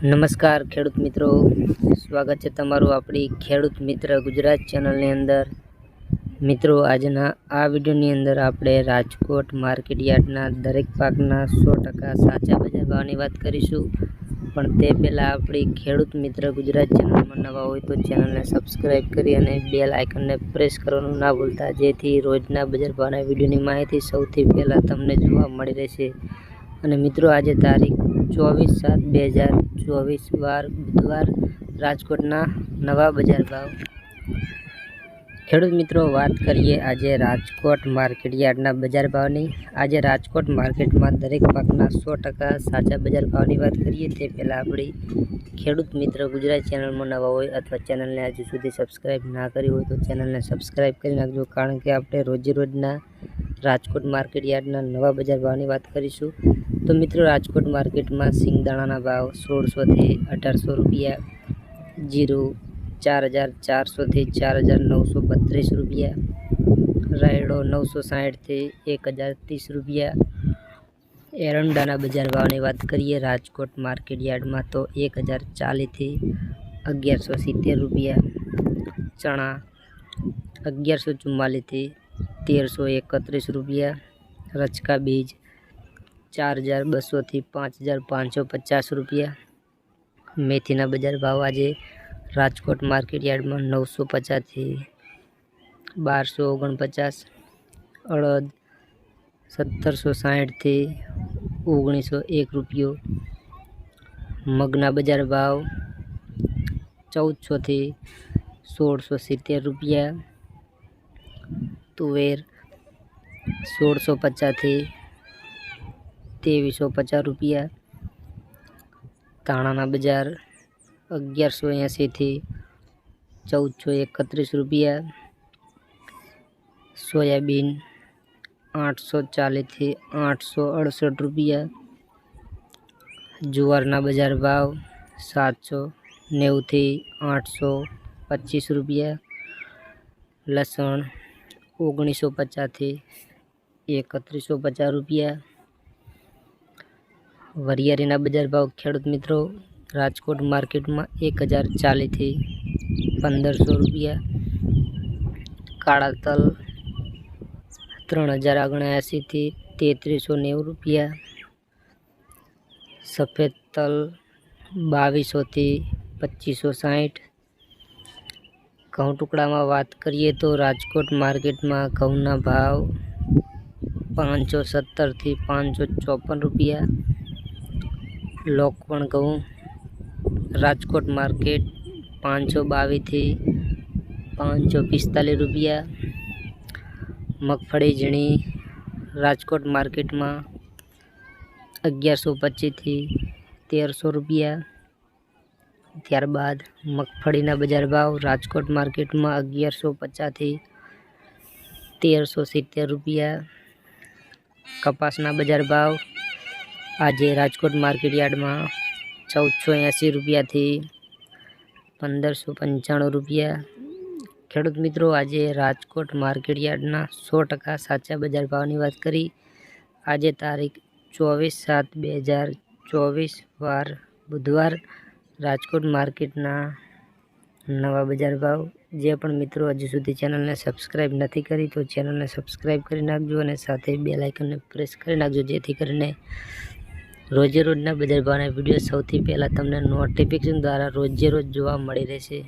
નમસ્કાર ખેડૂત મિત્રો. સ્વાગત છે તમારું આપણી ખેડૂત મિત્ર ગુજરાત ચેનલની અંદર. મિત્રો, આજના આ વિડીયોની અંદર આપણે રાજકોટ માર્કેટ યાર્ડના દરેક પાકના સો ટકા સાચા બજાર ભાવની વાત કરીશું. પણ તે પહેલાં આપણી ખેડૂત મિત્ર ગુજરાત ચેનલમાં નવા હોય તો ચેનલને સબસ્ક્રાઈબ કરી અને બેલ આઇકનને પ્રેસ કરવાનું ના ભૂલતા, જેથી રોજના બજાર ભાવના વિડીયોની માહિતી સૌથી પહેલાં તમને જોવા મળી રહેશે. અને મિત્રો, આજે તારીખ ચોવીસ સાત, બે હજાર ચોવીસ વાર બુધવાર રાજકોટના નવા બજાર ભાવ. ખેડૂત મિત્રો, વાત કરીએ આજે રાજકોટ માર્કેટ યાર્ડના બજાર ભાવની. આજે રાજકોટ માર્કેટમાં દરેક પાકના સો ટકા સાચા બજાર ભાવની વાત કરીએ, તે પહેલાં આપણી ખેડૂત મિત્ર ગુજરાત ચેનલમાં નવા હોય અથવા ચેનલને હજુ સુધી સબસ્ક્રાઈબ ના કરી હોય તો ચેનલને સબસ્ક્રાઈબ કરી નાખજો, કારણ કે આપણે રોજે રોજના રાજકોટ માર્કેટ યાર્ડના નવા બજાર ભાવની વાત કરીશું, તો મિત્રો રાજકોટ માર્કેટમાં સિંગદાણાના ભાવ સોળસોથી અઢારસો રૂપિયા, જીરું ચાર હજાર ચારસોથી ચાર હજાર નવસો બત્રીસ રૂપિયા, રાયડો નવસો સાઠથી એક હજાર ત્રીસ રૂપિયા. એરંડાના બજાર ભાવની વાત કરીએ, રાજકોટ માર્કેટ યાર્ડમાં તો એક હજાર ચાલીસથી અગિયારસો સિત્તેર રૂપિયા, ચણા અગિયારસો ચુમ્માલીસથી તેરસો એકત્રીસ રૂપિયા રચકા બીજ ચાર હજાર બસોથી પાંચ હજાર પાંચસો પચાસ રૂપિયા મેથીના બજાર ભાવ આજે રાજકોટ માર્કેટ યાર્ડમાં નવસો પચાસથી બારસો ઓગણપચાસ અડદ સત્તરસો સાઠથી ઓગણીસો એક રૂપિયો મગના બજાર ભાવ ચૌદસોથી સોળસો સિત્તેર રૂપિયા તુવેર સોળસો પચાસથી ત્રેવીસો પચાસ રૂપિયા. ધાણાના બજાર અગિયારસો એંસીથી ચૌદસો એકત્રીસ રૂપિયા. સોયાબીન આઠસો ચાલીસથી આઠસો અડસઠ રૂપિયા. જુવારના બજાર ભાવ સાતસો નેવુંથી આઠસો પચીસ રૂપિયા. લસણ ઓગણીસો પચાસથી એકત્રીસો પચાસ રૂપિયા. વરિયાળીના બજાર ભાવ, ખેડૂત મિત્રો, રાજકોટ માર્કેટમાં એક હજાર ચાલીસથી પંદરસો રૂપિયા. કાળા તલ ત્રણ હજાર ઓગણએંસીથી તેત્રીસો નેવું રૂપિયા. સફેદ તલ બાવીસોથી પચીસો સાઠ. ઘઉં ટુકડામાં વાત કરીએ તો રાજકોટ માર્કેટમાં ઘઉંના ભાવ પાંચસો સત્તરથી પાંચસો ચોપન રૂપિયા. લોકવણ ઘઉં રાજકોટ માર્કેટ પાંચસો બાવીસથી પાંચસો પિસ્તાલીસ રૂપિયા. મગફળી ઝીણી રાજકોટ માર્કેટમાં અગિયારસો પચીસથી તેરસો રૂપિયા. ત્યારબાદ મગફળીના બજાર ભાવ રાજકોટ માર્કેટમાં અગિયારસો પચાસથી તેરસો સિત્તેર રૂપિયા. કપાસના બજાર ભાવ આજે રાજકોટ માર્કેટ યાર્ડમાં ચૌદસો એંસી રૂપિયાથી પંદરસો પંચાણું રૂપિયા. ખેડૂત મિત્રો, આજે રાજકોટ માર્કેટ યાર્ડના સો ટકા સાચા બજાર ભાવની વાત કરી. આજે તારીખ ચોવીસ સાત બે હજાર ચોવીસ, વાર બુધવાર રાજકોટ માર્કેટના નવા બજાર ભાવ. જે પણ મિત્રો હજુ સુધી ચેનલને સબસ્ક્રાઈબ નથી કરી તો ચેનલને સબસ્ક્રાઈબ કરી નાખજો અને સાથે બે લાઇકનને પ્રેસ કરી નાખજો, જેથી કરીને રોજે રોજના બજાર ભાવના વીડિયો સૌથી પહેલાં તમને નોટિફિકેશન દ્વારા રોજે રોજ જોવા મળી રહેશે.